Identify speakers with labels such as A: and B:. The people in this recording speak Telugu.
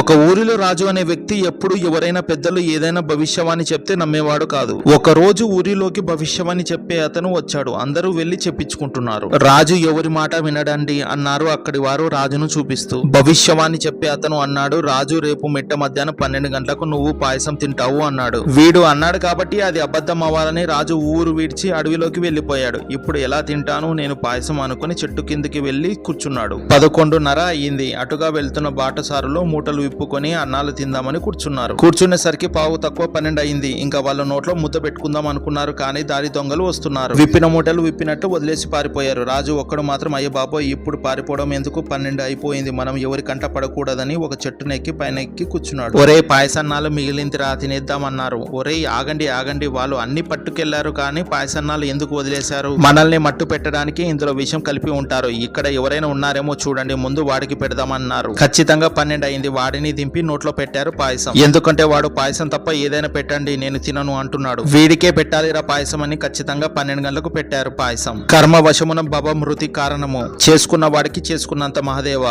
A: ఒక ఊరిలో రాజు అనే వ్యక్తి ఎప్పుడు ఎవరైనా పెద్దలు ఏదైనా భవిష్యవాణి చెప్తే నమ్మేవాడు కాదు. ఒక రోజు ఊరిలోకి భవిష్యవాణి చెప్పే అతను వచ్చాడు. అందరూ వెళ్ళి చెప్పించుకుంటున్నారు. రాజు ఎవరి మాట వినడండి అన్నారు. అక్కడి వారు రాజును చూపిస్తూ భవిష్యవాణి చెప్పే అతను అన్నాడు. రాజు రేపు మిట్ట మధ్యాహ్నం పన్నెండు గంటలకు నువ్వు పాయసం తింటావు అన్నాడు. వీడు అన్నాడు కాబట్టి అది అబద్ధం అవ్వాలని రాజు ఊరు విడిచి అడవిలోకి వెళ్ళిపోయాడు ఇప్పుడు ఎలా తింటాను? నేను పాయసం అనుకుని చెట్టు కిందికి వెళ్ళి కూర్చున్నాడు. పదకొండున్నర అయ్యింది. అటుగా వెళ్తున్న బాటసారులో మూటలు విప్పుకొని అన్నాలు తిందామని కూర్చున్నారు. కూర్చునేసరికి పావు తక్కువ పన్నెండు అయింది. ఇంకా వాళ్ళ నోట్లో ముద్ద పెట్టుకుందాం అనుకున్నారు కానీ దారి దొంగలు వస్తున్నారు. విప్పిన మూటలు విప్పినట్టు వదిలేసి పారిపోయారు. రాజు ఒక్కడు మాత్రం అయ్య బాబోయ్ ఇప్పుడు పారిపోవడం ఎందుకు? పన్నెండు అయిపోయింది. మనం ఎవరి కంట పడకూడదని ఒక చెట్టునెక్కి పైన ఎక్కి కూర్చున్నాడు. ఒరే పాయసన్నాలు మిగిలిందిరా తినేద్దామన్నారు. ఒరే ఆగండి ఆగండి. వాళ్ళు అన్ని పట్టుకెళ్ళారు కానీ పాయసన్నాలు ఎందుకు వదిలేశారు? మనల్ని మట్టు పెట్టడానికి ఇందులో విషయం కలిపి ఉంటారు. ఇక్కడ ఎవరైనా ఉన్నారేమో చూడండి. ముందు వాడికి పెడదామన్నారు. ఖచ్చితంగా పన్నెండు అయింది. వాడిని దింపి నోట్లో పెట్టారు పాయసం. ఎందుకంటే వాడు పాయసం తప్ప ఏదైనా పెట్టండి నేను తినను అంటున్నాడు. వీడికే పెట్టాలిరా పాయసం అని ఖచ్చితంగా పన్నెండు గంటలకు పెట్టారు పాయసం. కర్మ వశమున భవ మృతి కారణము. చేసుకున్న వాడికి చేసుకున్నంత మహదేవ.